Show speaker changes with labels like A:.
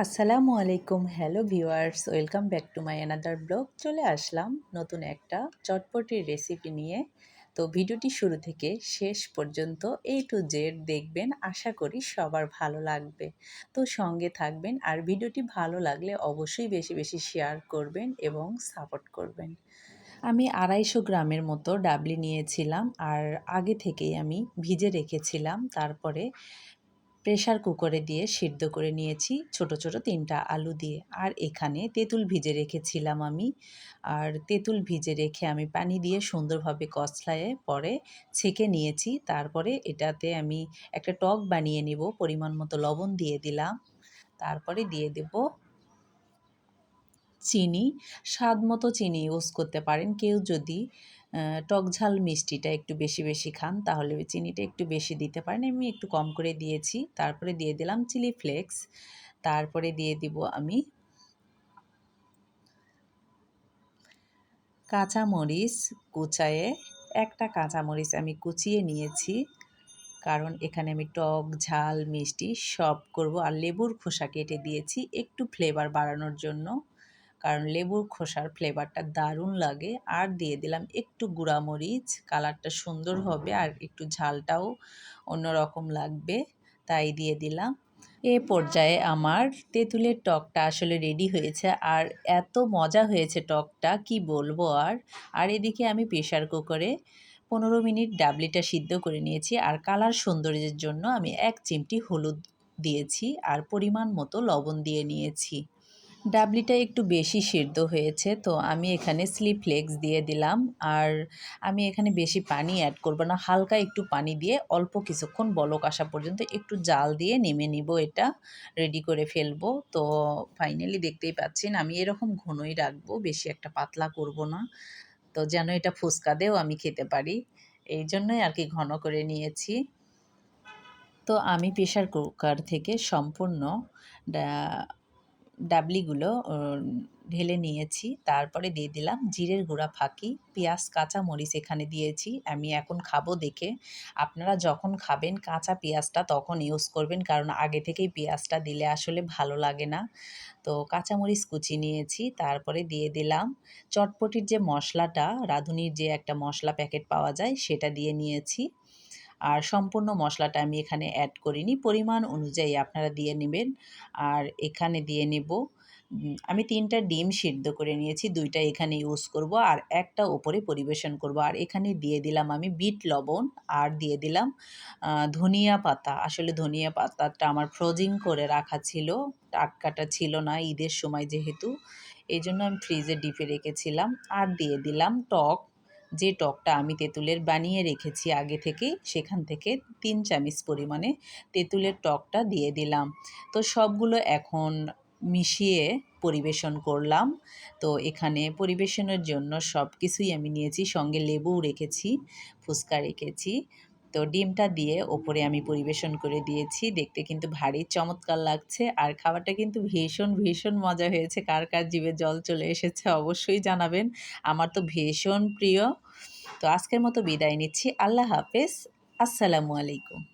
A: আসসালামু আলাইকুম, hello viewers, welcome back to my another blog. চলে আসলাম নতুন একটা চটপটির রেসিপি নিয়ে। তো ভিডিওটি শুরু থেকে শেষ পর্যন্ত এ টু জেড দেখবেন, আশা করি সবার ভালো লাগবে। তো সঙ্গে থাকবেন আর ভিডিওটি ভালো লাগলে অবশ্যই বেশি বেশি শেয়ার করবেন এবং সাপোর্ট করবেন। আমি আড়াইশো গ্রামের মতো ডাবলি নিয়েছিলাম আর আগে থেকেই আমি ভিজে রেখেছিলাম। তারপরে প্রেশার কুকারে দিয়ে সিদ্ধ করে নিয়েছি ছোট ছোট তিনটা আলু দিয়ে। আর এখানে তেঁতুল ভিজে রেখেছিলাম আমি। আর তেঁতুল ভিজে রেখে আমি পানি দিয়ে সুন্দরভাবে কসলায় পরে ছেঁকে নিয়েছি। তারপরে এটাতে আমি একটা টক বানিয়ে নেব, পরিমাণ মতো লবণ দিয়ে দিলাম। তারপরে দিয়ে দেব চিনি, স্বাদ মতো চিনি ইউজ করতে পারেন। কেউ যদি টক ঝাল মিষ্টিটা একটু বেশি বেশি খান, তাহলে চিনিটা একটু বেশি দিতে পারেন। আমি একটু কম করে দিয়েছি। তারপরে দিয়ে দিলাম চিলি ফ্লেক্স। তারপরে দিয়ে দিব আমি কাঁচামরিচ কুচায়ে। একটা কাঁচামরিচ আমি কুচিয়ে নিয়েছি, কারণ এখানে আমি টক ঝাল, মিষ্টি সব করব। আর লেবুর খোসা কেটে দিয়েছি, একটু ফ্লেভার বাড়ানোর জন্য। কারণ লেবুর খোসার ফ্লেভারটা দারুণ লাগে। আর দিয়ে দিলাম একটু গুঁড়ামরিচ কালারটা সুন্দর হবে আর একটু ঝালটাও অন্যরকম লাগবে, তাই দিয়ে দিলাম। এ পর্যায়ে আমার তেঁতুলের টকটা আসলে রেডি হয়েছে আর এত মজা হয়েছে টকটা, কি বলব আর? আর এদিকে আমি প্রেশার কুকারে পনেরো মিনিট ডাবলিটা সিদ্ধ করে নিয়েছি আর কালার সৌন্দর্যের জন্য আমি এক চিমটি হলুদ দিয়েছি আর পরিমাণ মতো লবণ দিয়ে নিয়েছি। ডাবলিটা একটু বেশি সিদ্ধ হয়েছে, তো আমি এখানে স্লিপফ্লেক্স দিয়ে দিলাম। আর আমি এখানে বেশি পানি অ্যাড করব না, হালকা একটু পানি দিয়ে অল্প কিছুক্ষণ বলক আসা পর্যন্ত একটু জাল দিয়ে নেমে নিব এটা, রেডি করে ফেলব। তো ফাইনালি দেখতেই পাচ্ছেন, আমি এরকম ঘনই রাখব, বেশি একটা পাতলা করব না। তো যেন এটা ফুচকা দিয়েও আমি খেতে পারি, এই জন্যই আর কি ঘন করে নিয়েছি। তো আমি প্রেশার কুকার থেকে সম্পূর্ণ ডাবলিগুলো ঢেলে নিয়েছি। তারপরে দিয়ে দিলাম জিরের গুঁড়া ফাঁকি, পেঁয়াজ, কাঁচা মরিচ এখানে দিয়েছি। আমি এখন খাব দেখে। আপনারা যখন খাবেন কাঁচা পেঁয়াজটা তখন ইউজ করবেন, কারণ আগে থেকেই পেঁয়াজটা দিলে আসলে ভালো লাগে না। তো কাঁচামরিচ কুচি নিয়েছি, তারপরে দিয়ে দিলাম চটপটির যে মশলাটা, রাঁধুনির যে একটা মশলা প্যাকেট পাওয়া যায়, সেটা দিয়ে নিয়েছি। আর সম্পূর্ণ মশলাটা আমি এখানে অ্যাড করিনি। পরিমাণ অনুযায়ী আপনারা দিয়ে নেবেন। আর এখানে দিয়ে নেব আমি তিনটা ডিম সিদ্ধ করে নিয়েছি, দুইটা এখানে ইউজ করব আর একটা ওপরে পরিবেশন করব। আর এখানে দিয়ে দিলাম আমি বিট লবণ আর দিয়ে দিলাম ধনিয়া পাতা। আসলে ধনিয়া পাতাটা আমার ফ্রোজিং করে রাখা ছিল, টাটকাটা ছিল না ঈদের সময় যেহেতু। এই জন্য আমি ফ্রিজে ডিপে রেখেছিলাম। আর দিয়ে দিলাম টক যে টকটা আমি তেঁতুলের বানিয়ে রেখেছি আগে থেকে সেখান থেকে তিন চামচ পরিমাণে তেঁতুলের টকটা দিয়ে দিলাম। তো সবগুলো এখন মিশিয়ে পরিবেশন করলাম। তো এখানে পরিবেশনের জন্য সব কিছুই আমি নিয়েছি, সঙ্গে লেবু রেখেছি, ফুচকা রেখেছি। তো ডিমটা দিয়ে ওপরে আমি পরিবেশন করে দিয়েছি। দেখতে কিন্তু ভারী চমৎকার লাগছে। আর খাবারটা কিন্তু ভীষণ ভীষণ মজা হয়েছে। কার কার জীবে জল চলে এসেছে অবশ্যই জানাবেন। আমার তো ভীষণ প্রিয়। তো আজকের মতো বিদায় নিচ্ছি। আল্লাহ হাফেজ। আসসালামু আলাইকুম।